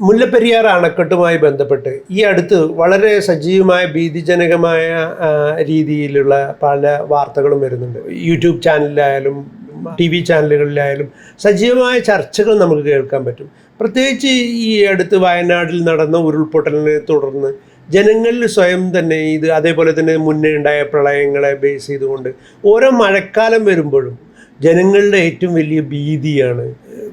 മുല്ലപ്പെരിയാർ അണക്കെട്ടുമായി ബന്ധപ്പെട്ട് ഈ അടുത്ത് വളരെ സജീവമായ ഭീതിജനകമായ രീതിയിലുള്ള പല വാർത്തകളും വരുന്നുണ്ട്. യൂട്യൂബ് ചാനലിലായാലും ടി വി ചാനലുകളിലായാലും സജീവമായ ചർച്ചകൾ നമുക്ക് കേൾക്കാൻ പറ്റും. പ്രത്യേകിച്ച് ഈ അടുത്ത് വയനാട്ടിൽ നടന്ന ഉരുൾപൊട്ടലിനെ തുടർന്ന് ജനങ്ങളിൽ സ്വയം തന്നെ ഇത് അതേപോലെ തന്നെ മുന്നേ ഉണ്ടായ പ്രളയങ്ങളെ ബേസ് ചെയ്തുകൊണ്ട് ഓരോ മഴക്കാലം വരുമ്പോഴും ജനങ്ങളുടെ ഏറ്റവും വലിയ ഭീതിയാണ്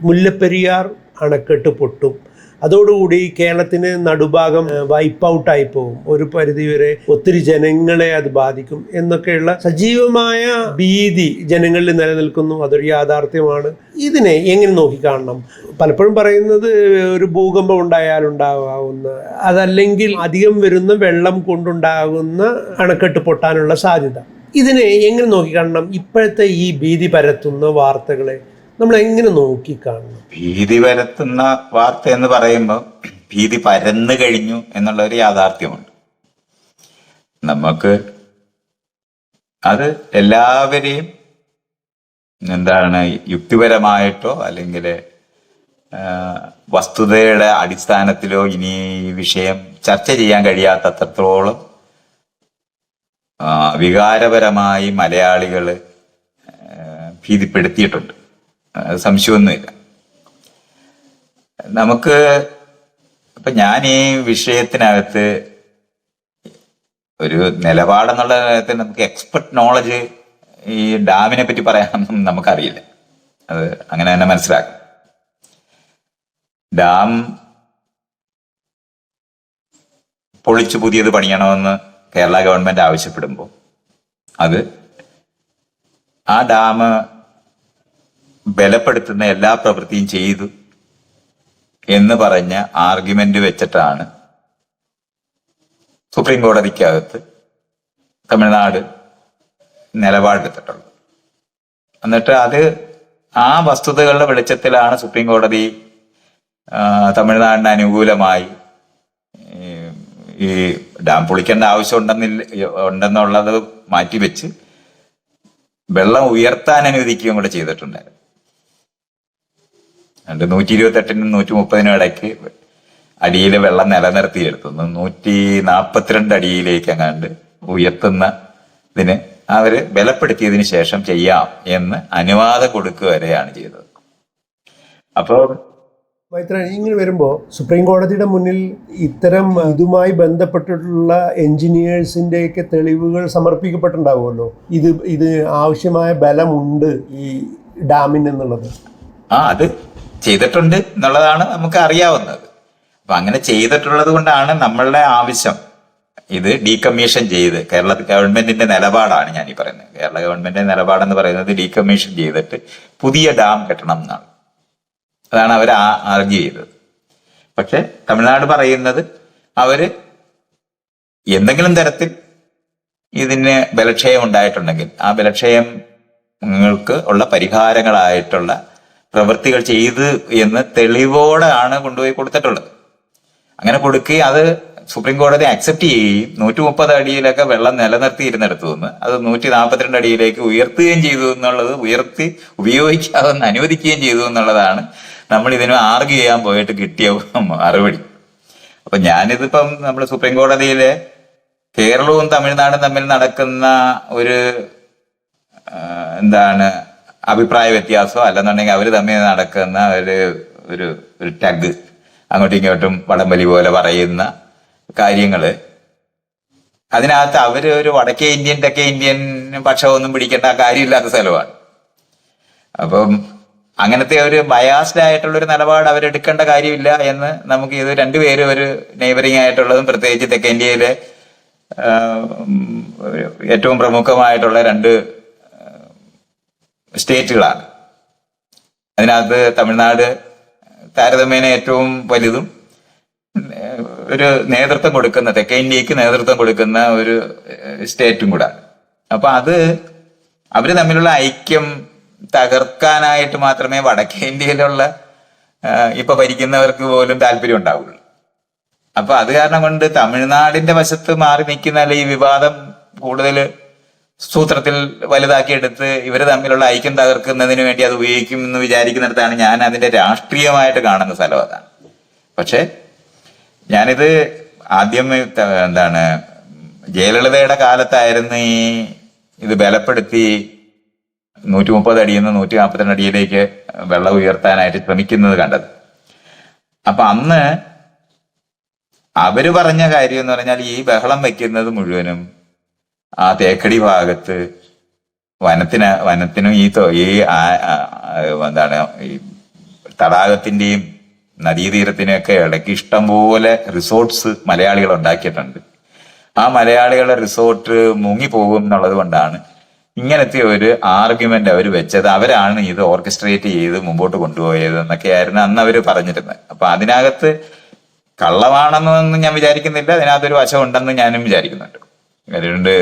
മുല്ലപ്പെരിയാർ അണക്കെട്ട് പൊട്ടും. അതോടുകൂടി കേരളത്തിന് നടുഭാഗം വൈപ്പ് ഔട്ടായി പോകും. ഒരു പരിധിവരെ ഒത്തിരി ജനങ്ങളെ അത് ബാധിക്കും എന്നൊക്കെയുള്ള സജീവമായ ഭീതി ജനങ്ങളിൽ നിലനിൽക്കുന്നു. അതൊരു യാഥാർത്ഥ്യമാണ്. ഇതിനെ എങ്ങനെ നോക്കിക്കാണണം പലപ്പോഴും പറയുന്നത് ഒരു ഭൂകമ്പം ഉണ്ടായാൽ ഉണ്ടാകാവുന്ന അതല്ലെങ്കിൽ അധികം വരുന്ന വെള്ളം കൊണ്ടുണ്ടാകുന്ന അണക്കെട്ട് പൊട്ടാനുള്ള സാധ്യത. ഇതിനെ എങ്ങനെ നോക്കിക്കാണണം ഇപ്പോഴത്തെ ഈ ഭീതി പരത്തുന്ന വാർത്തകളെ നമ്മൾ എങ്ങനെ നോക്കി കാണണം? ഭീതി പരത്തുന്ന വാർത്ത എന്ന് പറയുമ്പോൾ ഭീതി പരന്നു കഴിഞ്ഞു എന്നുള്ള ഒരു യാഥാർത്ഥ്യമുണ്ട്. നമുക്ക് അത് എല്ലാവരെയും എന്താണ് യുക്തിപരമായിട്ടോ അല്ലെങ്കിൽ വസ്തുതയുടെ അടിസ്ഥാനത്തിലോ ഇനി ഈ വിഷയം ചർച്ച ചെയ്യാൻ കഴിയാത്തത്രത്തോളം വികാരപരമായി മലയാളികൾ ഭീതിപ്പെടുത്തിയിട്ടുണ്ട്. സംശയമൊന്നുമില്ല. നമുക്ക് ഇപ്പൊ ഞാൻ ഈ വിഷയത്തിനകത്ത് ഒരു നിലപാടെന്നുള്ള കാര്യത്തിൽ നമുക്ക് എക്സ്പെർട്ട് നോളജ് ഈ ഡാമിനെ പറ്റി പറയാനൊന്നും നമുക്കറിയില്ല. അത് അങ്ങനെ തന്നെ മനസ്സിലാക്കും. ഡാം പൊളിച്ച് പുതിയത് പണിയണമെന്ന് കേരള ഗവൺമെന്റ് ആവശ്യപ്പെടുമ്പോൾ അത് ആ ഡാം ബലപ്പെടുത്തുന്ന എല്ലാ പ്രവൃത്തിയും ചെയ്തു എന്ന് പറഞ്ഞ ആർഗ്യുമെന്റ് വെച്ചിട്ടാണ് സുപ്രീം കോടതിക്കകത്ത് തമിഴ്നാട് നിലപാടെടുത്തിട്ടുള്ളത്. എന്നിട്ട് അത് ആ വസ്തുതകളുടെ വെളിച്ചത്തിലാണ് സുപ്രീം കോടതി തമിഴ്നാടിന് അനുകൂലമായി ഈ ഡാം പൊളിക്കേണ്ട ആവശ്യം ഉണ്ടെന്നില്ല ഉണ്ടെന്നുള്ളത് മാറ്റിവെച്ച് വെള്ളം ഉയർത്താൻ അനുവദിക്കുകയും കൂടെ ചെയ്തിട്ടുണ്ടായിരുന്നു. രണ്ട് നൂറ്റി ഇരുപത്തെട്ടിനും നൂറ്റി മുപ്പതിനും ഇടയ്ക്ക് അടിയിൽ വെള്ളം നിലനിർത്തിയെടുത്തു. നൂറ്റി നാൽപ്പത്തിരണ്ട് അടിയിലേക്ക് അങ്ങാണ്ട് ഉയർത്തുന്ന ഇതിന് അവർ ബലപ്പെടുത്തിയതിന് ശേഷം ചെയ്യാം എന്ന് അനുവാദം കൊടുക്കുക വരെയാണ് ചെയ്തത്. അപ്പോൾ മൈത്ര ഇങ്ങനെ വരുമ്പോൾ സുപ്രീം കോടതിയുടെ മുന്നിൽ ഇത്തരം ഇതുമായി ബന്ധപ്പെട്ടിട്ടുള്ള എഞ്ചിനീയേഴ്സിന്റെയൊക്കെ തെളിവുകൾ സമർപ്പിക്കപ്പെട്ടിട്ടുണ്ടാവുമല്ലോ? ഇത് ഇത് ആവശ്യമായ ബലമുണ്ട് ഈ ഡാമിന് എന്നുള്ളത് ആ അത് ചെയ്തിട്ടുണ്ട് എന്നുള്ളതാണ് നമുക്ക് അറിയാവുന്നത്. അപ്പൊ അങ്ങനെ ചെയ്തിട്ടുള്ളത് കൊണ്ടാണ് നമ്മളുടെ ആവശ്യം ഇത് ഡീകമ്മീഷൻ ചെയ്ത് കേരള ഗവൺമെന്റിന്റെ നിലപാടാണ് ഞാൻ ഈ പറയുന്നത്. കേരള ഗവൺമെന്റിന്റെ നിലപാടെന്ന് പറയുന്നത് ഡീകമ്മീഷൻ ചെയ്തിട്ട് പുതിയ ഡാം കെട്ടണം എന്നാണ്. അതാണ് അവർ ആർഗ്യൂ ചെയ്തത്. പക്ഷെ തമിഴ്നാട് പറയുന്നത് അവർ എന്തെങ്കിലും തരത്തിൽ ഇതിന് ബലക്ഷയം ഉണ്ടായിട്ടുണ്ടെങ്കിൽ ആ ബലക്ഷയങ്ങൾക്ക് ഉള്ള പരിഹാരങ്ങളായിട്ടുള്ള പ്രവൃത്തികൾ ചെയ്തു എന്ന് തെളിവോടെ ആണ് കൊണ്ടുപോയി കൊടുത്തിട്ടുള്ളത്. അങ്ങനെ കൊടുക്കുകയും അത് സുപ്രീം കോടതി അക്സെപ്റ്റ് ചെയ്യുകയും നൂറ്റി മുപ്പത് അടിയിലൊക്കെ വെള്ളം നിലനിർത്തിയിരുന്നിടത്തു നിന്ന് അത് നൂറ്റി നാൽപ്പത്തിരണ്ട് അടിയിലേക്ക് ഉയർത്തുകയും ചെയ്തു എന്നുള്ളത് ഉയർത്തി ഉപയോഗിക്കാതെ അനുവദിക്കുകയും ചെയ്തു എന്നുള്ളതാണ് നമ്മൾ ഇതിന് ആർഗ്യു ചെയ്യാൻ പോയിട്ട് കിട്ടിയ മറുപടി. അപ്പൊ ഞാനിതിപ്പം നമ്മൾ സുപ്രീം കോടതിയിലെ കേരളവും തമിഴ്നാടും തമ്മിൽ നടക്കുന്ന ഒരു എന്താണ് അഭിപ്രായ വ്യത്യാസമോ അല്ലെന്നുണ്ടെങ്കിൽ അവർ തമ്മിൽ നടക്കുന്ന ഒരു ഒരു ഒരു ടഗ് അങ്ങോട്ടും ഇങ്ങോട്ടും വടംവലി പോലെ പറയുന്ന കാര്യങ്ങൾ അതിനകത്ത് അവർ ഒരു വടക്കേ ഇന്ത്യൻ തെക്കേ ഇന്ത്യൻ പക്ഷമൊന്നും പിടിക്കേണ്ട കാര്യമില്ലാത്ത സ്ഥലമാണ്. അപ്പം അങ്ങനത്തെ ഒരു ബയാസ്ഡ് ആയിട്ടുള്ള ഒരു നിലപാട് അവരെടുക്കേണ്ട കാര്യമില്ല എന്ന് നമുക്ക് ഇത് രണ്ടുപേരും ഒരു നെയ്ബറിംഗ് ആയിട്ടുള്ളതും പ്രത്യേകിച്ച് തെക്കേ ഇന്ത്യയിലെ ഏറ്റവും പ്രമുഖമായിട്ടുള്ള രണ്ട് സ്റ്റേറ്റുകളാണ്. അതിനകത്ത് തമിഴ്നാട് താരതമ്യേന ഏറ്റവും വലുതും ഒരു നേതൃത്വം കൊടുക്കുന്ന തെക്കേ ഇന്ത്യയ്ക്ക് നേതൃത്വം കൊടുക്കുന്ന ഒരു സ്റ്റേറ്റും കൂടെ. അപ്പൊ അത് അവർ തമ്മിലുള്ള ഐക്യം തകർക്കാനായിട്ട് മാത്രമേ വടക്കേ ഇന്ത്യയിലുള്ള ഇപ്പൊ ഭരിക്കുന്നവർക്ക് പോലും താല്പര്യം ഉണ്ടാവുള്ളൂ. അപ്പൊ അത് കാരണം കൊണ്ട് തമിഴ്നാടിന്റെ വശത്ത് മാറി നിൽക്കുന്ന അല്ലെ ഈ വിവാദം കൂടുതൽ സൂത്രത്തിൽ വലുതാക്കിയെടുത്ത് ഇവർ തമ്മിലുള്ള ഐക്യം തകർക്കുന്നതിന് വേണ്ടി അത് ഉപയോഗിക്കും എന്ന് വിചാരിക്കുന്നിടത്താണ് ഞാൻ അതിന്റെ രാഷ്ട്രീയമായിട്ട് കാണുന്ന സ്ഥലം അതാണ്. പക്ഷെ ഞാനിത് ആദ്യം എന്താണ് ജയലളിതയുടെ കാലത്തായിരുന്നു ഈ ഇത് ബലപ്പെടുത്തി നൂറ്റി മുപ്പത് അടിയിൽ നിന്ന് നൂറ്റി നാൽപ്പത്തിരണ്ട് അടിയിലേക്ക് വെള്ളം ഉയർത്താനായിട്ട് ശ്രമിക്കുന്നത് കണ്ടത്. അപ്പൊ അന്ന് അവർ പറഞ്ഞ കാര്യം എന്ന് പറഞ്ഞാൽ ഈ ബഹളം വെക്കുന്നത് മുഴുവനും ആ തേക്കടി ഭാഗത്ത് വനത്തിന് വനത്തിനും ഈ ഈ എന്താണ് ഈ തടാകത്തിന്റെയും നദീതീരത്തിനൊക്കെ ഇടയ്ക്ക് ഇഷ്ടംപോലെ റിസോർട്ട്സ് മലയാളികൾ ഉണ്ടാക്കിയിട്ടുണ്ട്. ആ മലയാളികളുടെ റിസോർട്ട് മുങ്ങിപ്പോകും എന്നുള്ളത് കൊണ്ടാണ് ഇങ്ങനത്തെ ഒരു ആർഗ്യുമെന്റ് അവർ വെച്ചത്. അവരാണ് ഇത് ഓർക്കസ്ട്രേറ്റ് ചെയ്ത് മുമ്പോട്ട് കൊണ്ടുപോയത് എന്നൊക്കെയായിരുന്നു അന്ന് അവർ പറഞ്ഞിരുന്നത്. അപ്പൊ അതിനകത്ത് കള്ളമാണെന്നൊന്നും ഞാൻ വിചാരിക്കുന്നില്ല. അതിനകത്തൊരു വശമുണ്ടെന്ന് ഞാനും വിചാരിക്കുന്നുണ്ട്. കാര്യമുണ്ട്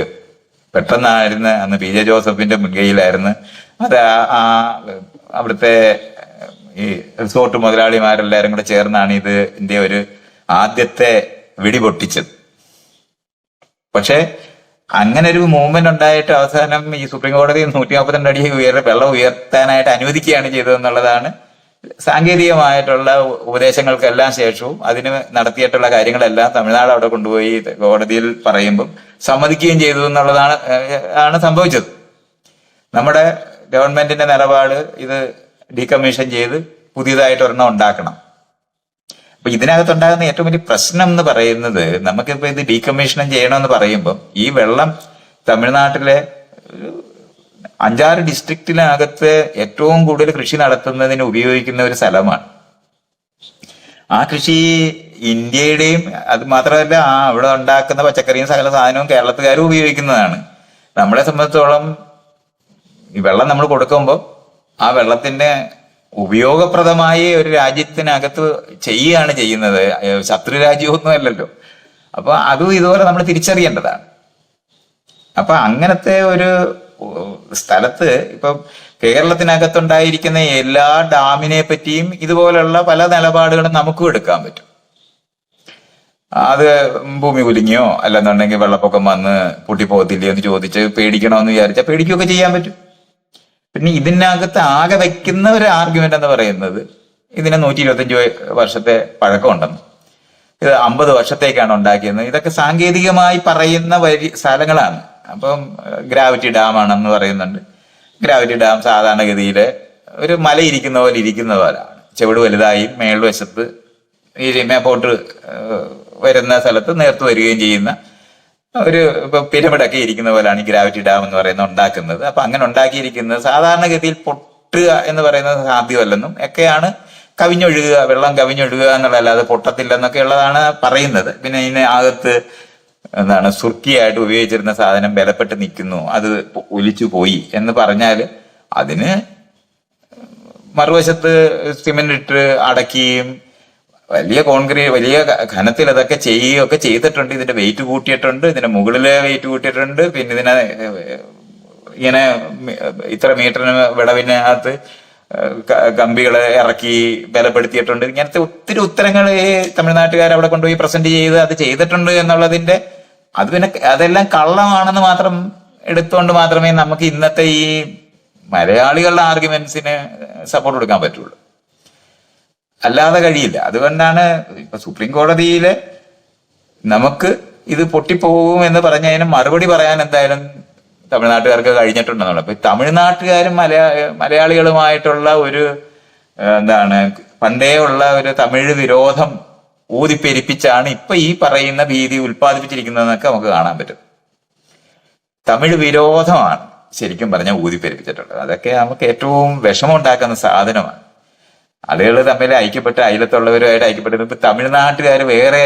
പെട്ടെന്നായിരുന്നു അന്ന് പി ജെ ജോസഫിന്റെ മുൻകൈയിലായിരുന്നു. അത് ആ- അവിടുത്തെ ഈ റിസോർട്ട് മുതലാളിമാരെല്ലാരും കൂടെ ചേർന്നാണ് ഇത് ഇതിന്റെ ഒരു ആദ്യത്തെ വെടി പൊട്ടിച്ചത് പക്ഷെ അങ്ങനെ ഒരു മൂവ്മെന്റ് ഉണ്ടായിട്ട് അവസാനം ഈ സുപ്രീം കോടതി നൂറ്റി നാൽപ്പത്തിരണ്ട് അടി ഉയർ വെള്ളം ഉയർത്താനായിട്ട് അനുവദിക്കുകയാണ് ചെയ്തതെന്നുള്ളതാണ് സാങ്കേതികമായിട്ടുള്ള ഉപദേശങ്ങൾക്കെല്ലാം ശേഷവും അതിന് നടത്തിയിട്ടുള്ള കാര്യങ്ങളെല്ലാം തമിഴ്നാട് അവിടെ കൊണ്ടുപോയി കോടതിയിൽ പറയുമ്പം സമ്മതിക്കുകയും ചെയ്തു എന്നുള്ളതാണ് ആണ് സംഭവിച്ചത്. നമ്മുടെ ഗവൺമെന്റിന്റെ നിലപാട് ഇത് ഡീകമ്മീഷൻ ചെയ്ത് പുതിയതായിട്ട് ഒരെണ്ണം ഉണ്ടാക്കണം. അപ്പൊ ഇതിനകത്ത് ഉണ്ടാകുന്ന ഏറ്റവും വലിയ പ്രശ്നം എന്ന് പറയുന്നത് നമുക്കിപ്പോ ഇത് ഡീകമ്മീഷനും ചെയ്യണമെന്ന് പറയുമ്പോൾ ഈ വെള്ളം തമിഴ്നാട്ടിലെ അഞ്ചാറ് ഡിസ്ട്രിക്റ്റിനകത്ത് ഏറ്റവും കൂടുതൽ കൃഷി നടത്തുന്നതിന് ഉപയോഗിക്കുന്ന ഒരു സ്ഥലമാണ്. ആ കൃഷി ഇന്ത്യയുടെയും അത് മാത്രമല്ല ആ അവിടെ ഉണ്ടാക്കുന്ന പച്ചക്കറിയും സകല സാധനവും കേരളത്തുകാരും ഉപയോഗിക്കുന്നതാണ്. നമ്മളെ സംബന്ധിച്ചോളം ഈ വെള്ളം നമ്മൾ കൊടുക്കുമ്പോൾ ആ വെള്ളത്തിന്റെ ഉപയോഗപ്രദമായി ഒരു രാജ്യത്തിനകത്ത് ചെയ്യുകയാണ് ചെയ്യുന്നത്. ശത്രു രാജ്യമൊന്നും അല്ലല്ലോ. അപ്പൊ അതും ഇതുപോലെ നമ്മൾ തിരിച്ചറിയേണ്ടതാണ്. അപ്പൊ അങ്ങനത്തെ ഒരു സ്ഥലത്ത് ഇപ്പം കേരളത്തിനകത്തുണ്ടായിരിക്കുന്ന എല്ലാ ഡാമിനെ പറ്റിയും ഇതുപോലുള്ള പല നിലപാടുകളും നമുക്കും എടുക്കാൻ പറ്റും. അത് ഭൂമി കുലുങ്ങിയോ അല്ലെന്നുണ്ടെങ്കിൽ വെള്ളപ്പൊക്കം വന്ന് പൊട്ടിപ്പോകത്തില്ലേ എന്ന് ചോദിച്ച് പേടിക്കണമെന്ന് വിചാരിച്ചാൽ പേടിക്കുകയൊക്കെ ചെയ്യാൻ പറ്റും. പിന്നെ ഇതിനകത്ത് ആകെ വെക്കുന്ന ഒരു ആർഗ്യുമെന്റ് എന്ന് പറയുന്നത് ഇതിന് നൂറ്റി ഇരുപത്തഞ്ച് വർഷത്തെ പഴക്കമുണ്ടെന്ന്. ഇത് അമ്പത് വർഷത്തേക്കാണ് ഉണ്ടാക്കിയത് ഇതൊക്കെ സാങ്കേതികമായി പറയുന്ന വരി സ്ഥലങ്ങളാണ്. അപ്പം ഗ്രാവിറ്റി ഡാം ആണെന്ന് പറയുന്നുണ്ട്. ഗ്രാവിറ്റി ഡാം സാധാരണഗതിയിൽ ഒരു മല ഇരിക്കുന്ന പോലെ ഇരിക്കുന്ന പോലാണ്. ചെവിട് വലുതായി മേൽവശത്ത് ഈ മേപ്പോട്ട് വരുന്ന സ്ഥലത്ത് നേർത്ത് വരികയും ചെയ്യുന്ന ഒരു ഇപ്പൊ പിരമിഡൊക്കെ ഇരിക്കുന്ന പോലെയാണ് ഈ ഗ്രാവിറ്റി ഡാം എന്ന് പറയുന്നത് ഉണ്ടാക്കുന്നത്. അപ്പൊ അങ്ങനെ ഉണ്ടാക്കിയിരിക്കുന്നത് സാധാരണഗതിയിൽ പൊട്ടുക എന്ന് പറയുന്നത് സാധ്യമല്ലെന്നും ഒക്കെയാണ് കവിഞ്ഞൊഴുകുക വെള്ളം കവിഞ്ഞൊഴുകുക എന്നുള്ളതല്ലാതെ പൊട്ടത്തില്ലെന്നൊക്കെ ഉള്ളതാണ് പറയുന്നത്. പിന്നെ ഇതിന് അകത്ത് എന്താണ് സുർക്കിയായിട്ട് ഉപയോഗിച്ചിരുന്ന സാധനം ബലപ്പെട്ട് നിൽക്കുന്നു. അത് ഒലിച്ചു പോയി എന്ന് പറഞ്ഞാൽ അതിന് മറുവശത്ത് സിമെന്റ് ഇട്ട് അടക്കുകയും വലിയ കോൺക്രീറ്റ് വലിയ ഘനത്തിൽ അതൊക്കെ ചെയ്യുകയൊക്കെ ചെയ്തിട്ടുണ്ട്. ഇതിന്റെ വെയിറ്റ് കൂട്ടിയിട്ടുണ്ട് ഇതിന്റെ മുകളിലെ വെയിറ്റ് കൂട്ടിയിട്ടുണ്ട്. പിന്നെ ഇതിനെ ഇങ്ങനെ ഇത്ര മീറ്ററിന് വിടവിനകത്ത് ക- കമ്പികളെ ഇറക്കി ബലപ്പെടുത്തിയിട്ടുണ്ട്. ഇങ്ങനത്തെ ഒത്തിരി ഉത്തരങ്ങൾ തമിഴ്നാട്ടുകാർ അവിടെ കൊണ്ടുപോയി പ്രസന്റ് ചെയ്ത് അത് ചെയ്തിട്ടുണ്ട് എന്നുള്ളതിന്റെ അത് പിന്നെ അതെല്ലാം കള്ളമാണെന്ന് മാത്രം എടുത്തുകൊണ്ട് മാത്രമേ നമുക്ക് ഇന്നത്തെ ഈ മലയാളികളുടെ ആർഗ്യുമെന്റ്സിന് സപ്പോർട്ട് കൊടുക്കാൻ പറ്റുള്ളൂ. അല്ലാതെ കഴിയില്ല. അതുകൊണ്ടാണ് ഇപ്പൊ സുപ്രീം കോടതിയിൽ നമുക്ക് ഇത് പൊട്ടിപ്പോകും എന്ന് പറഞ്ഞതിന് മറുപടി പറയാൻ എന്തായാലും തമിഴ്നാട്ടുകാർക്ക് കഴിഞ്ഞിട്ടുണ്ടെന്നുള്ളത് അപ്പൊ തമിഴ്നാട്ടുകാരും മലയാ മലയാളികളുമായിട്ടുള്ള ഒരു എന്താണ് പണ്ടേ ഉള്ള ഒരു തമിഴ് വിരോധം ഊതിപ്പെരിപ്പിച്ചാണ് ഇപ്പൊ ഈ പറയുന്ന ഭീതി ഉൽപ്പാദിപ്പിച്ചിരിക്കുന്നതെന്നൊക്കെ നമുക്ക് കാണാൻ പറ്റും. തമിഴ് വിരോധമാണ്. ശരിക്കും പറഞ്ഞാൽ ഊതിപ്പെരിപ്പിച്ചിട്ടുള്ളത് അതൊക്കെ നമുക്ക് ഏറ്റവും വിഷമമുണ്ടാക്കുന്ന സാധനമാണ്. ആളുകൾ തമ്മിൽ ഐക്യപ്പെട്ട് അയലത്തുള്ളവരുമായിട്ട് ഐക്യപ്പെട്ടത് ഇപ്പൊ തമിഴ്നാട്ടുകാർ വേറെ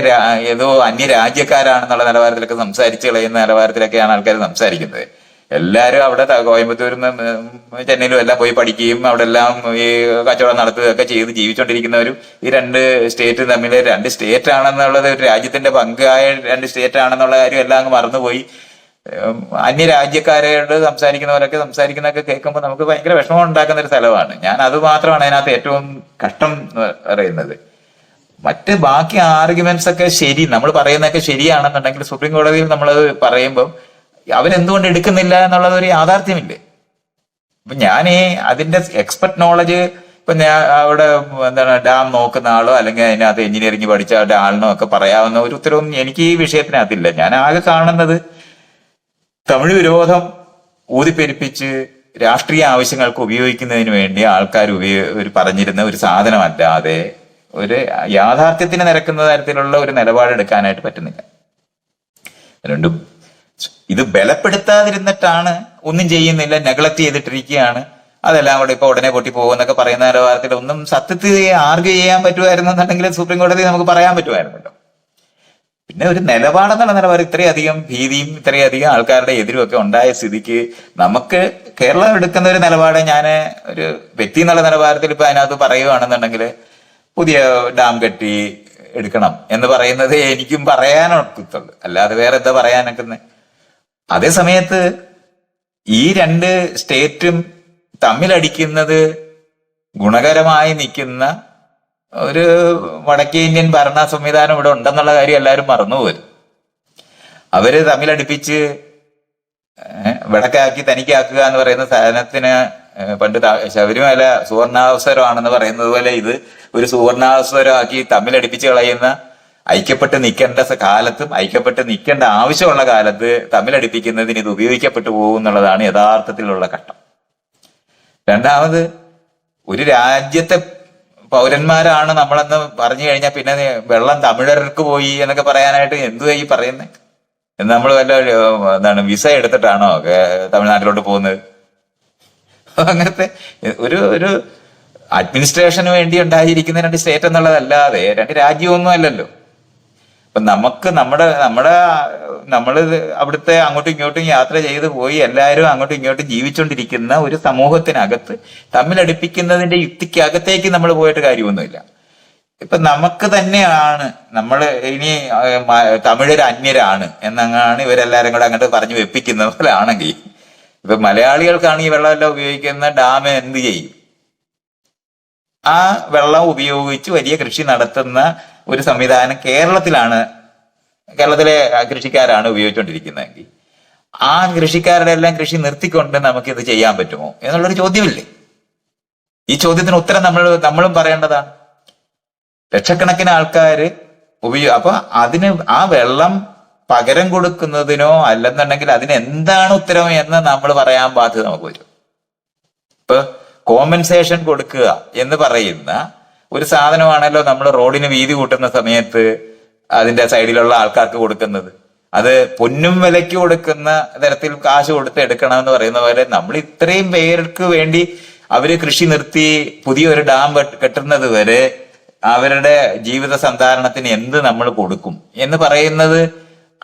ഏതോ അന്യ രാജ്യക്കാരാണെന്നുള്ള നിലവാരത്തിലൊക്കെ സംസാരിച്ച് കളയുന്ന നിലവാരത്തിലൊക്കെയാണ് ആൾക്കാർ സംസാരിക്കുന്നത്. എല്ലാവരും അവിടെ കോയമ്പത്തൂരിൽ നിന്ന് ചെന്നൈയിലും എല്ലാം പോയി പഠിക്കുകയും അവിടെ എല്ലാം ഈ കച്ചവടം നടത്തുകയൊക്കെ ചെയ്ത് ജീവിച്ചുകൊണ്ടിരിക്കുന്നവരും ഈ രണ്ട് സ്റ്റേറ്റ് തമ്മിൽ രണ്ട് സ്റ്റേറ്റ് ആണെന്നുള്ളത് ഒരു രാജ്യത്തിന്റെ പങ്കായ രണ്ട് സ്റ്റേറ്റ് ആണെന്നുള്ള കാര്യം എല്ലാം അങ്ങ് മറന്നുപോയി. അന്യ രാജ്യക്കാരോട് സംസാരിക്കുന്നവരൊക്കെ സംസാരിക്കുന്നൊക്കെ കേൾക്കുമ്പോൾ നമുക്ക് ഭയങ്കര വിഷമം ഉണ്ടാക്കുന്ന ഒരു സ്ഥലമാണ്. ഞാൻ അത് മാത്രമാണ് അതിനകത്ത് ഏറ്റവും കഷ്ടം പറയുന്നത്. മറ്റ് ബാക്കി ആർഗ്യുമെന്റ്സ് ഒക്കെ ശരി നമ്മൾ പറയുന്നതൊക്കെ ശരിയാണെന്നുണ്ടെങ്കിൽ സുപ്രീം കോടതിയിൽ നമ്മളത് പറയുമ്പോൾ അവരെന്തുകൊണ്ട് എടുക്കുന്നില്ല എന്നുള്ളത് ഒരു യാഥാർത്ഥ്യമില്ലേ? അപ്പൊ ഞാൻ അതിന്റെ എക്സ്പെർട്ട് നോളജ് ഇപ്പൊ ഞാൻ അവിടെ എന്താണ് ഡാം നോക്കുന്ന ആളോ അല്ലെങ്കിൽ അതിനകത്ത് എഞ്ചിനീയറിംഗ് പഠിച്ച ആളിനോ ഒക്കെ പറയാവുന്ന ഒരു ഉത്തരവൊന്നും എനിക്ക് ഈ വിഷയത്തിനകത്തില്ല. ഞാൻ ആകെ കാണുന്നത് തമിഴ് വിരോധം ഊതിപ്പെരുപ്പിച്ച് രാഷ്ട്രീയ ആവശ്യങ്ങൾക്ക് ഉപയോഗിക്കുന്നതിന് വേണ്ടി ആൾക്കാർ ഉപയോഗ പറഞ്ഞിരുന്ന ഒരു സാധനമല്ലാതെ ഒരു യാഥാർത്ഥ്യത്തിന് നിരക്കുന്ന തരത്തിലുള്ള ഒരു നിലപാടെടുക്കാനായിട്ട് പറ്റുന്നില്ല. രണ്ടും ഇത് ബലപ്പെടുത്താതിരുന്നിട്ടാണ് ഒന്നും ചെയ്യുന്നില്ല നെഗ്ലക്ട് ചെയ്തിട്ടിരിക്കുകയാണ്. അതെല്ലാം കൂടെ ഇപ്പൊ ഉടനെ പൊട്ടി പോകുമെന്നൊക്കെ പറയുന്ന നിലവാരത്തിൽ ഒന്നും സത്യത്തിൽ ആർഗ്യ ചെയ്യാൻ പറ്റുമായിരുന്നു എന്നുണ്ടെങ്കിൽ സുപ്രീം കോടതി നമുക്ക് പറയാൻ പറ്റുമായിരുന്നല്ലോ. പിന്നെ ഒരു നിലപാടെന്നുള്ള നിലപാട് ഇത്രയധികം ഭീതിയും ഇത്രയധികം ആൾക്കാരുടെ എതിരും ഒക്കെ ഉണ്ടായ സ്ഥിതിക്ക് നമുക്ക് കേരളം എടുക്കുന്ന ഒരു നിലപാട് ഞാൻ ഒരു വ്യക്തി എന്നുള്ള നിലവാരത്തിൽ ഇപ്പൊ അതിനകത്ത് പറയുകയാണെന്നുണ്ടെങ്കിൽ പുതിയ ഡാം കെട്ടി എടുക്കണം എന്ന് പറയുന്നത് എനിക്കും പറയാനൊക്കത്തുള്ളൂ. അല്ലാതെ വേറെ എന്താ പറയാനൊക്കുന്നത് അതേ സമയത്ത് ഈ രണ്ട് സ്റ്റേറ്റും തമ്മിലടിക്കുന്നത് ഗുണകരമായി നിൽക്കുന്ന ഒരു വടക്കേ ഇന്ത്യൻ ഭരണ സംവിധാനം ഇവിടെ ഉണ്ടെന്നുള്ള കാര്യം എല്ലാവരും മറന്നുപോലും അവർ തമ്മിലടിപ്പിച്ച് വിടക്കാക്കി തനിക്കാക്കുക എന്ന് പറയുന്ന സാധനത്തിന് പണ്ട് ശബരിമല സുവർണാവസരമാണെന്ന് പറയുന്നത് പോലെ ഇത് ഒരു സുവർണാവസരമാക്കി തമ്മിലടിപ്പിച്ച് കളയുന്ന ഐക്യപ്പെട്ട് നിൽക്കേണ്ട കാലത്തും ഐക്യപ്പെട്ട് നിൽക്കേണ്ട ആവശ്യമുള്ള കാലത്ത് തമ്മിലടിപ്പിക്കുന്നതിന് ഇത് ഉപയോഗിക്കപ്പെട്ടു പോകും എന്നുള്ളതാണ് യഥാർത്ഥത്തിലുള്ള ഘട്ടം. രണ്ടാമത് ഒരു രാജ്യത്തെ പൗരന്മാരാണ് നമ്മളെന്ന് പറഞ്ഞു കഴിഞ്ഞാൽ പിന്നെ വെള്ളം തമിഴർക്ക് പോയി എന്നൊക്കെ പറയാനായിട്ട് എന്തുവാ ഈ പറയുന്നത് നമ്മൾ വല്ല എന്താണ് വിസ എടുത്തിട്ടാണോ തമിഴ്നാട്ടിലോട്ട് പോകുന്നത്? അങ്ങനത്തെ ഒരു ഒരു അഡ്മിനിസ്ട്രേഷന് വേണ്ടി ഉണ്ടായിരിക്കുന്ന രണ്ട് സ്റ്റേറ്റ് എന്നുള്ളതല്ലാതെ രണ്ട് രാജ്യമൊന്നും അല്ലല്ലോ. അപ്പൊ നമുക്ക് നമ്മുടെ നമ്മുടെ നമ്മൾ അവിടുത്തെ അങ്ങോട്ടും ഇങ്ങോട്ടും യാത്ര ചെയ്ത് പോയി എല്ലാവരും അങ്ങോട്ടും ഇങ്ങോട്ടും ജീവിച്ചുകൊണ്ടിരിക്കുന്ന ഒരു സമൂഹത്തിനകത്ത് തമ്മിലടിപ്പിക്കുന്നതിന്റെ യുക്തിക്കകത്തേക്ക് നമ്മൾ പോയിട്ട് കാര്യമൊന്നുമില്ല. ഇപ്പൊ നമുക്ക് തന്നെയാണ് നമ്മൾ ഇനി തമിഴർ അന്യരാണ് എന്നങ്ങാണ് ഇവരെല്ലാരും കൂടെ അങ്ങോട്ട് പറഞ്ഞു വെപ്പിക്കുന്ന പോലെ ആണെങ്കിൽ ഇപ്പൊ മലയാളികൾക്കാണ് ഈ വെള്ളമെല്ലാം ഉപയോഗിക്കുന്ന ഡാം എന്ത് ചെയ്യും? ആ വെള്ളം ഉപയോഗിച്ച് വലിയ കൃഷി നടത്തുന്ന ഒരു സംവിധാനം കേരളത്തിലാണ് കേരളത്തിലെ കൃഷിക്കാരാണ് ഉപയോഗിച്ചുകൊണ്ടിരിക്കുന്നതെങ്കിൽ ആ കൃഷിക്കാരുടെ എല്ലാം കൃഷി നിർത്തിക്കൊണ്ട് നമുക്ക് ഇത് ചെയ്യാൻ പറ്റുമോ എന്നുള്ളൊരു ചോദ്യമില്ലേ? ഈ ചോദ്യത്തിന് ഉത്തരം നമ്മൾ നമ്മളും പറയേണ്ടതാണ്. ലക്ഷക്കണക്കിന് ആൾക്കാര് ഉപയോഗ അപ്പൊ അതിന് ആ വെള്ളം പകരം കൊടുക്കുന്നതിനോ അല്ലെന്നുണ്ടെങ്കിൽ അതിന് എന്താണ് ഉത്തരം എന്ന് നമ്മൾ പറയാൻ ബാധ്യത നമുക്ക് വരും. ഇപ്പൊ കോമ്പൻസേഷൻ കൊടുക്കുക എന്ന് പറയുന്ന ഒരു സാധനമാണല്ലോ നമ്മൾ റോഡിന് വീതി കൂട്ടുന്ന സമയത്ത് അതിന്റെ സൈഡിലുള്ള ആൾക്കാർക്ക് കൊടുക്കുന്നത്. അത് പൊന്നും വിലയ്ക്ക് കൊടുക്കുന്ന തരത്തിൽ കാശ് കൊടുത്ത് എടുക്കണം എന്ന് പറയുന്ന പോലെ നമ്മൾ ഇത്രയും പേർക്ക് വേണ്ടി അവർ കൃഷി നിർത്തി പുതിയൊരു ഡാം കെട്ടുന്നത് വരെ അവരുടെ ജീവിത സന്ധാരണത്തിന് എന്ത് നമ്മൾ കൊടുക്കും എന്ന് പറയുന്നത്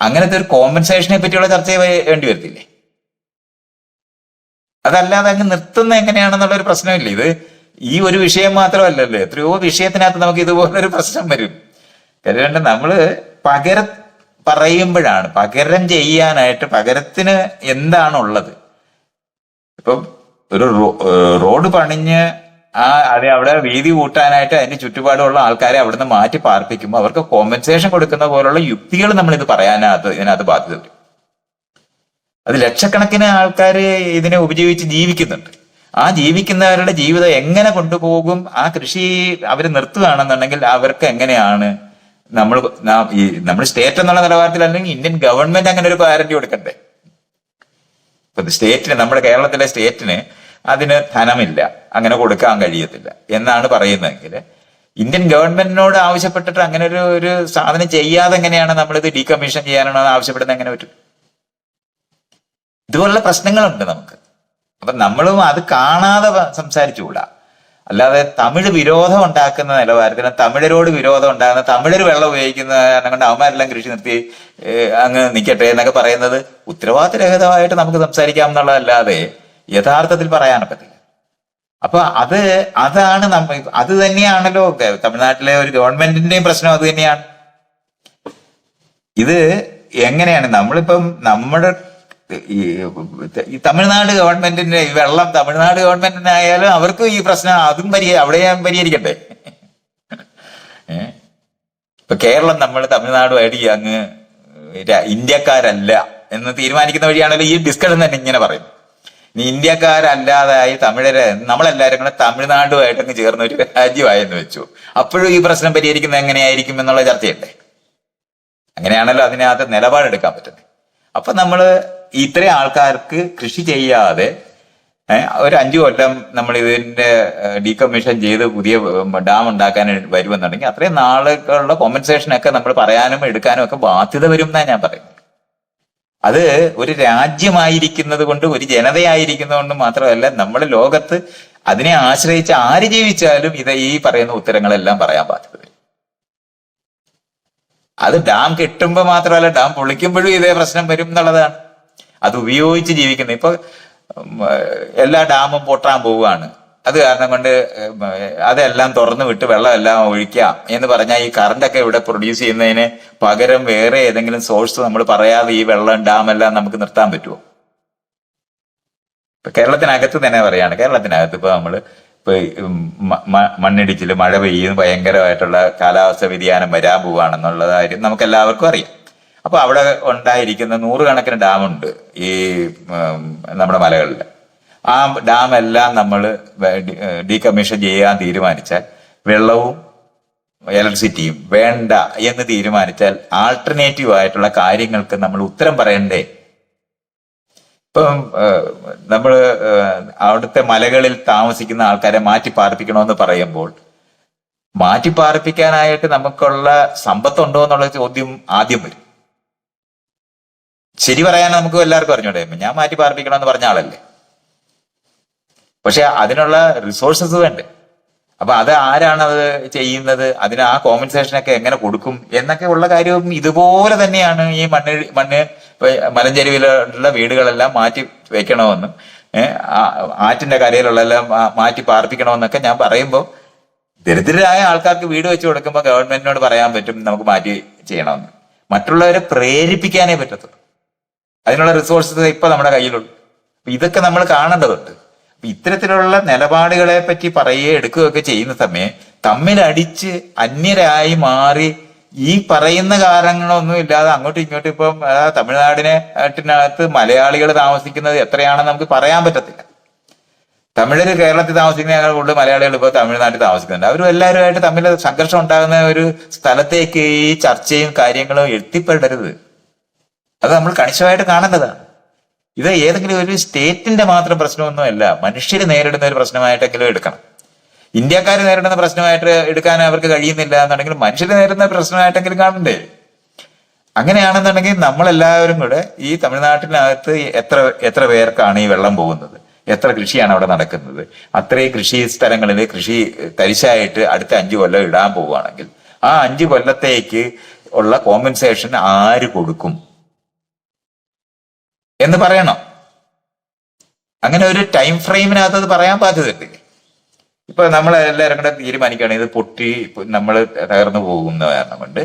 അങ്ങനത്തെ ഒരു കോമ്പൻസേഷനെ പറ്റിയുള്ള ചർച്ച വേണ്ടി വരത്തില്ലേ? അതല്ലാതെ അങ്ങ് നിർത്തുന്ന എങ്ങനെയാണെന്നുള്ള ഒരു പ്രശ്നമില്ല. ഇത് ഈ ഒരു വിഷയം മാത്രമല്ലല്ലോ. എത്രയോ വിഷയത്തിനകത്ത് നമുക്ക് ഇതുപോലൊരു പ്രശ്നം വരും. കാരണം നമ്മൾ പകര പറയുമ്പോഴാണ് പകരം ചെയ്യാനായിട്ട് പകരത്തിന് എന്താണുള്ളത്? ഇപ്പം ഒരു റോഡ് പണിഞ്ഞ് ആ അത് അവിടെ വീതി കൂട്ടാനായിട്ട് അതിന്റെ ചുറ്റുപാടുമുള്ള ആൾക്കാരെ അവിടുന്ന് മാറ്റി പാർപ്പിക്കുമ്പോൾ അവർക്ക് കോമ്പൻസേഷൻ കൊടുക്കുന്ന പോലുള്ള യുക്തികൾ നമ്മൾ ഇത് പറയാനകത്ത് ഇതിനകത്ത് ബാധ്യത അത് ലക്ഷക്കണക്കിന് ആൾക്കാർ ഇതിനെ ഉപജീവിച്ച് ജീവിക്കുന്നുണ്ട്. ആ ജീവിക്കുന്നവരുടെ ജീവിതം എങ്ങനെ കൊണ്ടുപോകും? ആ കൃഷി അവർ നിർത്തുകയാണെന്നുണ്ടെങ്കിൽ അവർക്ക് എങ്ങനെയാണ്? നമ്മൾ ഈ നമ്മൾ സ്റ്റേറ്റ് എന്നുള്ള നിലവാരത്തിൽ അല്ലെങ്കിൽ ഇന്ത്യൻ ഗവൺമെന്റ് അങ്ങനെ ഒരു ഗ്യാരണ്ടി കൊടുക്കണ്ടേ? ഇപ്പൊ സ്റ്റേറ്റിന് നമ്മുടെ കേരളത്തിലെ സ്റ്റേറ്റിന് അതിന് ധനമില്ല. അങ്ങനെ കൊടുക്കാൻ കഴിയത്തില്ല. എന്നാണ് പറയുന്നതെങ്കിൽ ഇന്ത്യൻ ഗവൺമെന്റിനോട് ആവശ്യപ്പെട്ടിട്ട് അങ്ങനെ ഒരു ഒരു സാധനം ചെയ്യാതെ എങ്ങനെയാണ് നമ്മളിത് ഡീകമ്മീഷൻ ചെയ്യാനാണ് ആവശ്യപ്പെടുന്നത്? എങ്ങനെ പറ്റും? ഇതുപോലുള്ള പ്രശ്നങ്ങളുണ്ട് നമുക്ക്. അപ്പൊ നമ്മളും അത് കാണാതെ സംസാരിച്ചുകൂടാ. അല്ലാതെ തമിഴ് വിരോധം ഉണ്ടാക്കുന്ന നിലവാരത്തിന് തമിഴരോട് വിരോധം ഉണ്ടാകുന്ന തമിഴര് വെള്ളം ഉപയോഗിക്കുന്ന കാരണം കൊണ്ട് അവന്മാരെല്ലാം കൃഷി നിർത്തി അങ്ങ് നിൽക്കട്ടെ എന്നൊക്കെ പറയുന്നത് ഉത്തരവാദിത്തരഹിതമായിട്ട് നമുക്ക് സംസാരിക്കാം എന്നുള്ളതല്ലാതെ യഥാർത്ഥത്തിൽ പറയാനൊക്കത്തില്ല അപ്പൊ അത് അതാണ് നമ്മ അത് തന്നെയാണല്ലോ തമിഴ്നാട്ടിലെ ഒരു ഗവൺമെന്റിന്റെയും പ്രശ്നം അത് തന്നെയാണ്. ഇത് എങ്ങനെയാണ്? നമ്മളിപ്പം നമ്മുടെ ഈ തമിഴ്നാട് ഗവൺമെന്റിന്റെ ഈ വെള്ളം തമിഴ്നാട് ഗവൺമെന്റിനായാലും അവർക്കും ഈ പ്രശ്നം അതും പരിഹ അവിടെ പരിഹരിക്കണ്ടേ ഏ? ഇപ്പൊ കേരളം നമ്മൾ തമിഴ്നാടുമായിട്ട് അങ്ങ് ഇന്ത്യക്കാരല്ല എന്ന് തീരുമാനിക്കുന്ന വഴിയാണല്ലോ ഈ ഡിസ്കഷൻ തന്നെ ഇങ്ങനെ പറയും. നീ ഇന്ത്യക്കാരല്ലാതായി തമിഴരെ നമ്മളെല്ലാരും കൂടെ തമിഴ്നാടുമായിട്ടങ്ങ് ചേർന്ന ഒരു രാജ്യമായെന്ന് വെച്ചു. അപ്പോഴും ഈ പ്രശ്നം പരിഹരിക്കുന്നത് എങ്ങനെയായിരിക്കും എന്നുള്ള ചർച്ചയുണ്ടേ. അങ്ങനെയാണല്ലോ അതിനകത്ത് നിലപാടെടുക്കാൻ പറ്റുന്നത്. അപ്പൊ നമ്മൾ ഇത്രയും ആൾക്കാർക്ക് കൃഷി ചെയ്യാതെ ഒരു അഞ്ചു കൊല്ലം നമ്മൾ ഇതിന്റെ ഡീകമ്മീഷൻ ചെയ്ത് പുതിയ ഡാം ഉണ്ടാക്കാൻ വരുമെന്നുണ്ടെങ്കിൽ അത്രയും നാളുകളുടെ കോമ്പൻസേഷൻ ഒക്കെ നമ്മൾ പറയാനും എടുക്കാനും ഒക്കെ ബാധ്യത വരും എന്നാണ് ഞാൻ പറയുന്നത്. അത് ഒരു രാജ്യമായിരിക്കുന്നത് കൊണ്ട് ഒരു ജനതയായിരിക്കുന്നത് കൊണ്ട് മാത്രമല്ല നമ്മൾ ലോകത്ത് അതിനെ ആശ്രയിച്ച് ആര് ജീവിച്ചാലും ഇത് ഈ പറയുന്ന ഉത്തരങ്ങളെല്ലാം പറയാൻ ബാധ്യത വരും. അത് ഡാം കിട്ടുമ്പോൾ മാത്രമല്ല ഡാം പൊളിക്കുമ്പോഴും ഇതേ പ്രശ്നം വരും എന്നുള്ളതാണ്. അത് ഉപയോഗിച്ച് ജീവിക്കുന്നത് ഇപ്പൊ എല്ലാ ഡാമും പൊട്ടാൻ പോവുകയാണ്. അത് കാരണം കൊണ്ട് അതെല്ലാം തുറന്നു വിട്ട് വെള്ളമെല്ലാം ഒഴിക്കാം എന്ന് പറഞ്ഞാൽ ഈ കറണ്ടൊക്കെ ഇവിടെ പ്രൊഡ്യൂസ് ചെയ്യുന്നതിന് പകരം വേറെ ഏതെങ്കിലും സോഴ്സ് നമ്മൾ പറയാതെ ഈ വെള്ളം ഡാമെല്ലാം നമുക്ക് നിർത്താൻ പറ്റുമോ ഇപ്പൊ കേരളത്തിനകത്ത് തന്നെ പറയാണ്. കേരളത്തിനകത്ത് ഇപ്പൊ നമ്മൾ ഇപ്പൊ ഈ മ- മ- മണ്ണിടിച്ചിൽ മഴ പെയ്യുന്ന ഭയങ്കരമായിട്ടുള്ള കാലാവസ്ഥ വ്യതിയാനം വരാൻ പോവുകയാണെന്നുള്ള കാര്യം നമുക്ക് എല്ലാവർക്കും അറിയാം. അപ്പൊ അവിടെ ഉണ്ടായിരിക്കുന്ന നൂറുകണക്കിന് ഡാമുണ്ട് ഈ നമ്മുടെ മലകളിൽ ആ ഡാം എല്ലാം നമ്മൾ ഡീകമ്മീഷൻ ചെയ്യാൻ തീരുമാനിച്ചാൽ വെള്ളവും ഇലക്ട്രിസിറ്റിയും വേണ്ട എന്ന് തീരുമാനിച്ചാൽ ആൾട്ടർനേറ്റീവ് ആയിട്ടുള്ള കാര്യങ്ങൾക്ക് നമ്മൾ ഉത്തരം പറയണ്ടേ? ഇപ്പം നമ്മൾ അവിടുത്തെ മലകളിൽ താമസിക്കുന്ന ആൾക്കാരെ മാറ്റി പാർപ്പിക്കണമെന്ന് പറയുമ്പോൾ മാറ്റി പാർപ്പിക്കാനായിട്ട് നമുക്കുള്ള സമ്പത്തുണ്ടോ എന്നുള്ള ചോദ്യം ആദ്യം വരും. ശരി പറയാൻ നമുക്ക് എല്ലാവർക്കും അറിഞ്ഞൂടെ? ഞാൻ മാറ്റി പാർപ്പിക്കണമെന്ന് പറഞ്ഞ ആളല്ലേ? പക്ഷെ അതിനുള്ള റിസോഴ്സസ് വേണ്ടേ? അപ്പൊ അത് ആരാണ് അത് ചെയ്യുന്നത്? അതിന് ആ കോമ്പൻസേഷൻ ഒക്കെ എങ്ങനെ കൊടുക്കും? എന്നൊക്കെ ഉള്ള കാര്യവും ഇതുപോലെ തന്നെയാണ് ഈ മണ്ണ് മണ്ണ് മലഞ്ചെരുവിലുള്ള വീടുകളെല്ലാം മാറ്റി വെക്കണമെന്നും ആറ്റിന്റെ കരയിലുള്ള എല്ലാം മാറ്റി പാർപ്പിക്കണമെന്നൊക്കെ ഞാൻ പറയുമ്പോൾ ദരിദ്രരായ ആൾക്കാർക്ക് വീട് വെച്ച് കൊടുക്കുമ്പോൾ ഗവൺമെന്റിനോട് പറയാൻ പറ്റും നമുക്ക് മാറ്റി ചെയ്യണമെന്ന്. മറ്റുള്ളവരെ പ്രേരിപ്പിക്കാനേ പറ്റത്തുള്ളൂ. അതിനുള്ള റിസോഴ്സസ് ഇപ്പൊ നമ്മുടെ കയ്യിലുണ്ട്. ഇതൊക്കെ നമ്മൾ കാണേണ്ടതുണ്ട് ഇത്തരത്തിലുള്ള നിലപാടുകളെ പറ്റി പറയുകയോ എടുക്കുകയൊക്കെ ചെയ്യുന്ന സമയം തമ്മിലടിച്ച് അന്യരായി മാറി ഈ പറയുന്ന കാരണങ്ങളൊന്നും ഇല്ലാതെ അങ്ങോട്ടും ഇങ്ങോട്ടും ഇപ്പം തമിഴ്നാടിനെ നാട്ടിനകത്ത് മലയാളികൾ താമസിക്കുന്നത് എത്രയാണെന്ന് നമുക്ക് പറയാൻ പറ്റത്തില്ല. തമിഴര് കേരളത്തിൽ താമസിക്കുന്നതിനേക്കാൾ കൂടുതൽ മലയാളികൾ ഇപ്പോൾ തമിഴ്നാട്ടിൽ താമസിക്കുന്നുണ്ട്. അവരും എല്ലാവരുമായിട്ട് തമ്മിൽ സംഘർഷം ഉണ്ടാകുന്ന ഒരു സ്ഥലത്തേക്ക് ഈ ചർച്ചയും കാര്യങ്ങളും എത്തിപ്പെടരുത്. അത് നമ്മൾ കണിശമായിട്ട് കാണേണ്ടതാണ് ഇത് ഏതെങ്കിലും ഒരു സ്റ്റേറ്റിന്റെ മാത്രം പ്രശ്നമൊന്നുമല്ല മനുഷ്യർ നേരിടുന്ന ഒരു പ്രശ്നമായിട്ടെങ്കിലും എടുക്കണം. ഇന്ത്യക്കാർ നേരിടുന്ന പ്രശ്നമായിട്ട് എടുക്കാൻ അവർക്ക് കഴിയുന്നില്ല എന്നുണ്ടെങ്കിൽ മനുഷ്യർ നേരിടുന്ന പ്രശ്നമായിട്ടെങ്കിലും കാണണ്ടേ? അങ്ങനെയാണെന്നുണ്ടെങ്കിൽ നമ്മളെല്ലാവരും കൂടെ ഈ തമിഴ്നാട്ടിനകത്ത് എത്ര എത്ര പേർക്കാണ് ഈ വെള്ളം പോകുന്നത്? എത്ര കൃഷിയാണ് അവിടെ നടക്കുന്നത്? അത്രയും കൃഷി സ്ഥലങ്ങളിൽ കൃഷി തരിശായിട്ട് അടുത്ത അഞ്ച് കൊല്ലം ഇടാൻ പോവുകയാണെങ്കിൽ ആ അഞ്ച് കൊല്ലത്തേക്ക് ഉള്ള കോമ്പൻസേഷൻ ആര് കൊടുക്കും? എന്ന് പറയണം. അങ്ങനെ ഒരു ടൈം ഫ്രെയിമിനകത്ത് അത് പറയാൻ ബാധ്യതയില്ലേ ഇപ്പൊ നമ്മൾ എല്ലാവരും കൂടെ തീരുമാനിക്കുകയാണ് ഇത് പൊട്ടി നമ്മൾ തകർന്നു പോകുന്ന കാരണം കൊണ്ട്.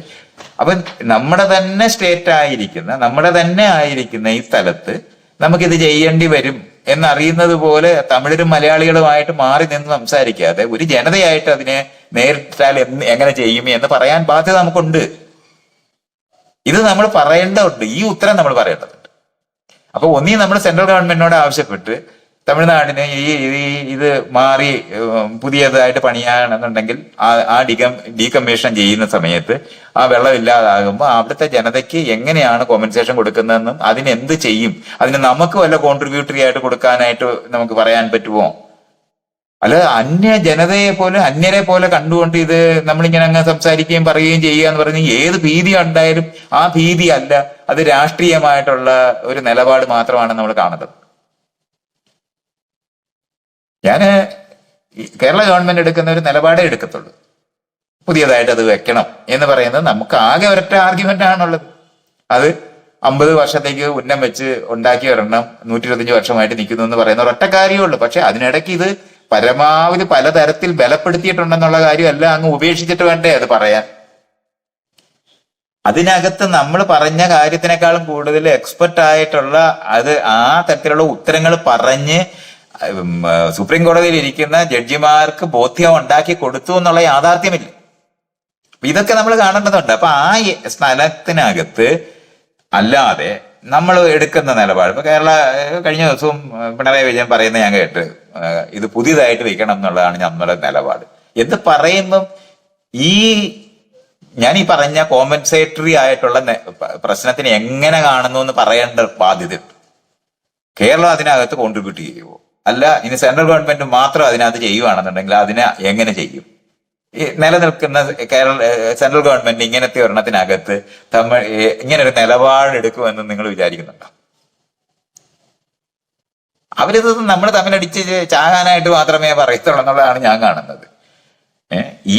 അപ്പൊ നമ്മുടെ തന്നെ സ്റ്റേറ്റ് ആയിരിക്കുന്ന നമ്മുടെ തന്നെ ആയിരിക്കുന്ന ഈ സ്ഥലത്ത് നമുക്കിത് ചെയ്യേണ്ടി വരും എന്നറിയുന്നത് പോലെ തമിഴരും മലയാളികളുമായിട്ട് മാറി നിന്ന് സംസാരിക്കാതെ ഒരു ജനതയായിട്ട് അതിനെ നേരിട്ടാൽ എങ്ങനെ ചെയ്യും എന്ന് പറയാൻ ബാധ്യത നമുക്കുണ്ട്. ഇത് നമ്മൾ പറയേണ്ടതുണ്ട്. ഈ ഉത്തരം നമ്മൾ പറയേണ്ടതുണ്ട്. അപ്പൊ ഒന്നീ നമ്മൾ സെൻട്രൽ ഗവൺമെന്റിനോട് ആവശ്യപ്പെട്ട് തമിഴ്നാടിന് ഈ ഇത് മാറി പുതിയതായിട്ട് പണിയാണെന്നുണ്ടെങ്കിൽ ആ ഡികം ഡീകമ്മീഷൻ ചെയ്യുന്ന സമയത്ത് ആ വെള്ളം ഇല്ലാതാകുമ്പോൾ അവിടുത്തെ ജനതയ്ക്ക് എങ്ങനെയാണ് കോമ്പൻസേഷൻ കൊടുക്കുന്നതെന്നും അതിനെന്ത് ചെയ്യും? അതിന് നമുക്ക് വല്ല കോൺട്രിബ്യൂട്ടറി ആയിട്ട് കൊടുക്കാനായിട്ട് നമുക്ക് പറയാൻ പറ്റുമോ അല്ല അന്യ ജനതയെ പോലെ അന്യരെ പോലെ കണ്ടുകൊണ്ട് ഇത് നമ്മളിങ്ങനെ അങ്ങ് സംസാരിക്കുകയും പറയുകയും ചെയ്യുക എന്ന് പറഞ്ഞ് ഏത് ഭീതി ഉണ്ടായാലും ആ ഭീതി അല്ല അത് രാഷ്ട്രീയമായിട്ടുള്ള ഒരു നിലപാട് മാത്രമാണ് നമ്മൾ കാണുന്നത്. ഞാൻ കേരള ഗവൺമെന്റ് എടുക്കുന്ന ഒരു നിലപാടേ എടുക്കത്തുള്ളൂ. പുതിയതായിട്ട് അത് വെക്കണം എന്ന് പറയുന്നത് നമുക്ക് ആകെ ഒരൊറ്റ ആർഗ്യുമെന്റ് ആണുള്ളത്. അത് അമ്പത് വർഷത്തേക്ക് ഉന്നം വെച്ച് ഉണ്ടാക്കി ഒരെണ്ണം നൂറ്റി ഇരുപത്തഞ്ച് വർഷമായിട്ട് നിൽക്കുന്നു എന്ന് പറയുന്ന ഒരൊറ്റ കാര്യമുള്ളൂ പക്ഷെ അതിനിടയ്ക്ക് ഇത് പരമാവധി പലതരത്തിൽ ബലപ്പെടുത്തിയിട്ടുണ്ടെന്നുള്ള കാര്യമല്ല അങ്ങ് ഉപേക്ഷിച്ചിട്ട് വേണ്ടേ അത് പറയാൻ. അതിനകത്ത് നമ്മൾ പറഞ്ഞ കാര്യത്തിനേക്കാളും കൂടുതൽ എക്സ്പെർട്ട് ആയിട്ടുള്ള അത് ആ തരത്തിലുള്ള ഉത്തരങ്ങൾ പറഞ്ഞ് സുപ്രീം കോടതിയിൽ ഇരിക്കുന്ന ജഡ്ജിമാർക്ക് ബോധ്യം ഉണ്ടാക്കി കൊടുത്തു എന്നുള്ള യാഥാർത്ഥ്യമില്ല. ഇതൊക്കെ നമ്മൾ കാണേണ്ടതുണ്ട്. അപ്പൊ ആ സ്ഥലത്തിനകത്ത് അല്ലാതെ നമ്മൾ എടുക്കുന്ന നിലപാട്. ഇപ്പൊ കേരള കഴിഞ്ഞ ദിവസവും പിണറായി വിജയൻ പറയുന്ന ഞാൻ കേട്ട് ഇത് പുതിയതായിട്ട് വെക്കണം എന്നുള്ളതാണ് നമ്മുടെ നിലപാട്. എന്ന് പറയുമ്പം ഈ ഞാൻ ഈ പറഞ്ഞ കോമ്പൻസേറ്ററി ആയിട്ടുള്ള പ്രശ്നത്തിന് എങ്ങനെ കാണുന്നു എന്ന് പറയേണ്ട ബാധ്യതയുണ്ട് കേരളം അതിനകത്ത് കോൺട്രിബ്യൂട്ട് ചെയ്യുമോ അല്ല ഇനി സെൻട്രൽ ഗവൺമെന്റ് മാത്രം അതിനകത്ത് ചെയ്യുകയാണെന്നുണ്ടെങ്കിൽ അതിനെ എങ്ങനെ ചെയ്യും? ഈ നിലനിൽക്കുന്ന കേരള സെൻട്രൽ ഗവൺമെന്റ് ഇങ്ങനത്തെ ഒരെണ്ണത്തിനകത്ത് തമിഴ് ഇങ്ങനെ ഒരു നിലപാടെടുക്കുമെന്ന് നിങ്ങൾ വിചാരിക്കുന്നുണ്ടോ? അവരിത് നമ്മൾ തമ്മിലടിച്ച് ചാകാനായിട്ട് മാത്രമേ പറയത്തുള്ളൂ എന്നുള്ളതാണ് ഞാൻ കാണുന്നത്.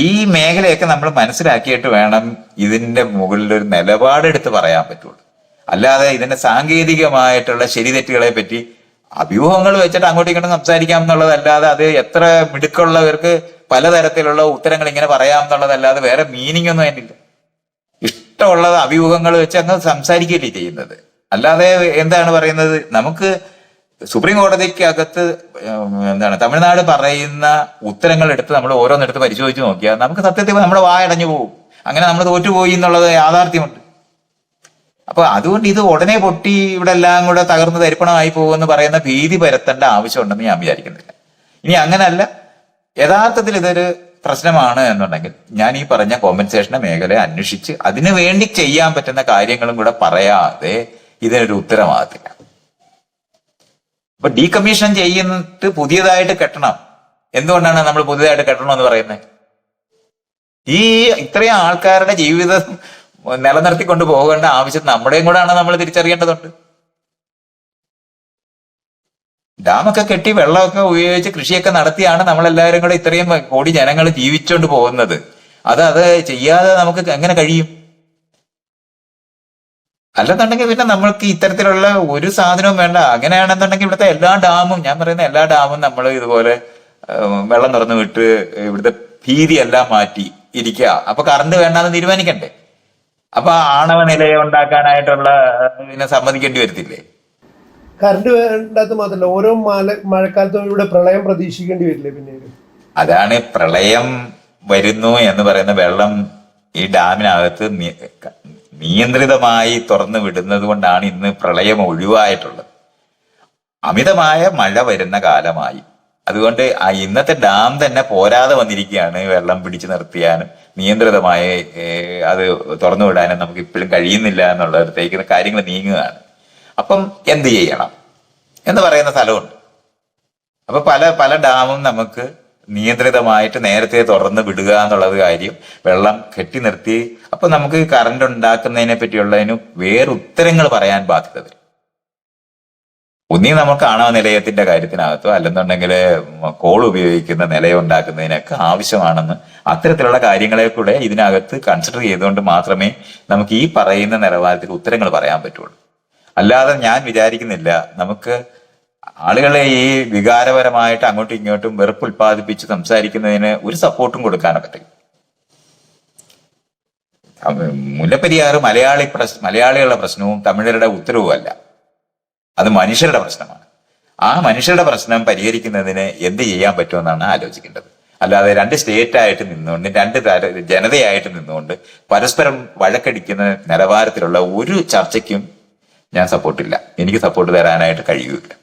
ഈ മേഖലയൊക്കെ നമ്മൾ മനസ്സിലാക്കിയിട്ട് വേണം ഇതിന്റെ മുകളിൽ ഒരു നിലപാടെടുത്ത് പറയാൻ പറ്റുള്ളൂ. അല്ലാതെ ഇതിന്റെ സാങ്കേതികമായിട്ടുള്ള ശരിതെറ്റുകളെ പറ്റി അഭ്യൂഹങ്ങൾ വെച്ചിട്ട് അങ്ങോട്ടും ഇങ്ങോട്ടും സംസാരിക്കാം എന്നുള്ളതല്ലാതെ അത് എത്ര മിടുക്കുള്ളവർക്ക് പലതരത്തിലുള്ള ഉത്തരങ്ങൾ ഇങ്ങനെ പറയാം എന്നുള്ളതല്ലാതെ വേറെ മീനിങ് ഒന്നും അതിനില്ല. ഇഷ്ടമുള്ളത് അഭിമുഖങ്ങൾ വെച്ച് അങ്ങ് സംസാരിക്കുകയല്ലേ ചെയ്യുന്നത്. അല്ലാതെ എന്താണ് പറയുന്നത്? നമുക്ക് സുപ്രീം കോടതിക്കകത്ത് എന്താണ് തമിഴ്നാട് പറയുന്ന ഉത്തരങ്ങൾ എടുത്ത് നമ്മൾ ഓരോന്നെടുത്ത് പരിശോധിച്ച് നോക്കിയാൽ നമുക്ക് സത്യത്തിൽ നമ്മുടെ വായടഞ്ഞു പോകും. അങ്ങനെ നമ്മൾ തോറ്റുപോയി എന്നുള്ളത് യാഥാർത്ഥ്യമുണ്ട്. അപ്പൊ അതുകൊണ്ട് ഇത് ഉടനെ പൊട്ടി ഇവിടെ എല്ലാം കൂടെ തകർന്ന് തരിപ്പണമായി പോകുമെന്ന് പറയുന്ന ഭീതി പരത്തേണ്ട ആവശ്യമുണ്ടെന്ന് ഞാൻ വിചാരിക്കുന്നില്ല. ഇനി അങ്ങനല്ല. യഥാർത്ഥത്തിൽ ഇതൊരു പ്രശ്നമാണ് എന്നുണ്ടെങ്കിൽ ഞാൻ ഈ പറഞ്ഞ കോമ്പൻസേഷന്റെ മേഖലയെ അന്വേഷിച്ച് അതിനു വേണ്ടി ചെയ്യാൻ പറ്റുന്ന കാര്യങ്ങളും കൂടെ പറയാതെ ഇതിനൊരു ഉത്തരമാകത്തില്ല അപ്പൊ ഡീകമ്മീഷൻ ചെയ്യുന്നിട്ട് പുതിയതായിട്ട് കെട്ടണം. എന്തുകൊണ്ടാണ് നമ്മൾ പുതിയതായിട്ട് കെട്ടണം എന്ന് പറയുന്നത്? ഈ ഇത്രയും ആൾക്കാരുടെ ജീവിതം നിലനിർത്തിക്കൊണ്ട് പോകേണ്ട ആവശ്യം നമ്മുടെയും കൂടെയാണ് നമ്മൾ തിരിച്ചറിയേണ്ടതുണ്ട്. ഡാമൊക്കെ കെട്ടി വെള്ളമൊക്കെ ഉപയോഗിച്ച് കൃഷിയൊക്കെ നടത്തിയാണ് നമ്മളെല്ലാവരും കൂടെ ഇത്രയും കോടി ജനങ്ങൾ ജീവിച്ചുകൊണ്ട് പോകുന്നത്. അത് അത് ചെയ്യാതെ നമുക്ക് എങ്ങനെ കഴിയും? അല്ലെന്നുണ്ടെങ്കിൽ പിന്നെ നമ്മൾക്ക് ഇത്തരത്തിലുള്ള ഒരു സാധനവും വേണ്ട. അങ്ങനെയാണെന്നുണ്ടെങ്കിൽ ഇവിടുത്തെ എല്ലാ ഡാമും ഞാൻ പറയുന്ന എല്ലാ ഡാമും നമ്മൾ ഇതുപോലെ വെള്ളം തുറന്നു വിട്ട് ഇവിടുത്തെ ഭീതി എല്ലാം മാറ്റി ഇരിക്കുക. അപ്പൊ കറണ്ട് വേണ്ടാന്ന് തീരുമാനിക്കണ്ടേ? അപ്പൊ ആണവ നിലയെ ഉണ്ടാക്കാനായിട്ടുള്ള പിന്നെ സമ്മതിക്കേണ്ടി വരത്തില്ലേ? കറണ്ട് വേണ്ടാത്ത മാത്രമല്ല ഓരോ മല മഴക്കാലത്തും ഇവിടെ പ്രളയം പ്രതീക്ഷിക്കേണ്ടി വരില്ലേ പിന്നീട്? അതാണ് പ്രളയം വരുന്നു എന്ന് പറയുന്ന വെള്ളം ഈ ഡാമിനകത്ത് നിയന്ത്രിതമായി തുറന്നു വിടുന്നത് കൊണ്ടാണ് ഇന്ന് പ്രളയം ഒഴിവായിട്ടുള്ളത്. അമിതമായ മഴ വരുന്ന കാലമായി. അതുകൊണ്ട് ആ ഇന്നത്തെ ഡാം തന്നെ പോരാതെ വന്നിരിക്കുകയാണ് വെള്ളം പിടിച്ചു നിർത്തിയാനും നിയന്ത്രിതമായി അത് തുറന്നു വിടാനും നമുക്ക് ഇപ്പോഴും കഴിയുന്നില്ല എന്നുള്ളിടത്തേക്ക് കാര്യങ്ങൾ നീങ്ങുകയാണ്. അപ്പം എന്ത് ചെയ്യണം? എന്ന് പറയുന്ന സ്ഥലമുണ്ട്. അപ്പൊ പല പല ഡാമും നമുക്ക് നിയന്ത്രിതമായിട്ട് നേരത്തെ തുറന്ന് വിടുക എന്നുള്ളത് കാര്യം വെള്ളം കെട്ടി നിർത്തി അപ്പൊ നമുക്ക് കറണ്ട് ഉണ്ടാക്കുന്നതിനെ പറ്റിയുള്ളതിനും വേറെ ഉത്തരങ്ങൾ പറയാൻ ബാധ്യത ഒന്നീ നമുക്ക് ആണവ നിലയത്തിന്റെ കാര്യത്തിനകത്തോ അല്ലെന്നുണ്ടെങ്കിൽ കോൾ ഉപയോഗിക്കുന്ന നിലയം ഉണ്ടാക്കുന്നതിനൊക്കെ ആവശ്യമാണെന്ന് അത്തരത്തിലുള്ള കാര്യങ്ങളെ കൂടെ ഇതിനകത്ത് കൺസിഡർ ചെയ്തുകൊണ്ട് മാത്രമേ നമുക്ക് ഈ പറയുന്ന നിലവാരത്തിൽ ഉത്തരങ്ങൾ പറയാൻ പറ്റുള്ളൂ. അല്ലാതെ ഞാൻ വിചാരിക്കുന്നില്ല. നമുക്ക് ആളുകളെ ഈ വികാരപരമായിട്ട് അങ്ങോട്ടും ഇങ്ങോട്ടും വെറുപ്പ് ഉൽപ്പാദിപ്പിച്ച് സംസാരിക്കുന്നതിന് ഒരു സപ്പോർട്ടും കൊടുക്കാനൊക്കെ മുല്ലപ്പെരിയാറ് മലയാളി പ്രശ് മലയാളികളുടെ പ്രശ്നവും തമിഴരുടെ ഉത്തരവും അല്ല. അത് മനുഷ്യരുടെ പ്രശ്നമാണ്. ആ മനുഷ്യരുടെ പ്രശ്നം പരിഹരിക്കുന്നതിന് എന്ത് ചെയ്യാൻ പറ്റുമെന്നാണ് ആലോചിക്കേണ്ടത്. അല്ലാതെ രണ്ട് സ്റ്റേറ്റ് ആയിട്ട് നിന്നുകൊണ്ട് രണ്ട് ജനതയായിട്ട് നിന്നുകൊണ്ട് പരസ്പരം വഴക്കടിക്കുന്ന നിലവാരത്തിലുള്ള ഒരു ചർച്ചയ്ക്കും ഞാൻ സപ്പോർട്ടില്ല എനിക്ക് സപ്പോർട്ട് തരാനായിട്ട് കഴിയൂല.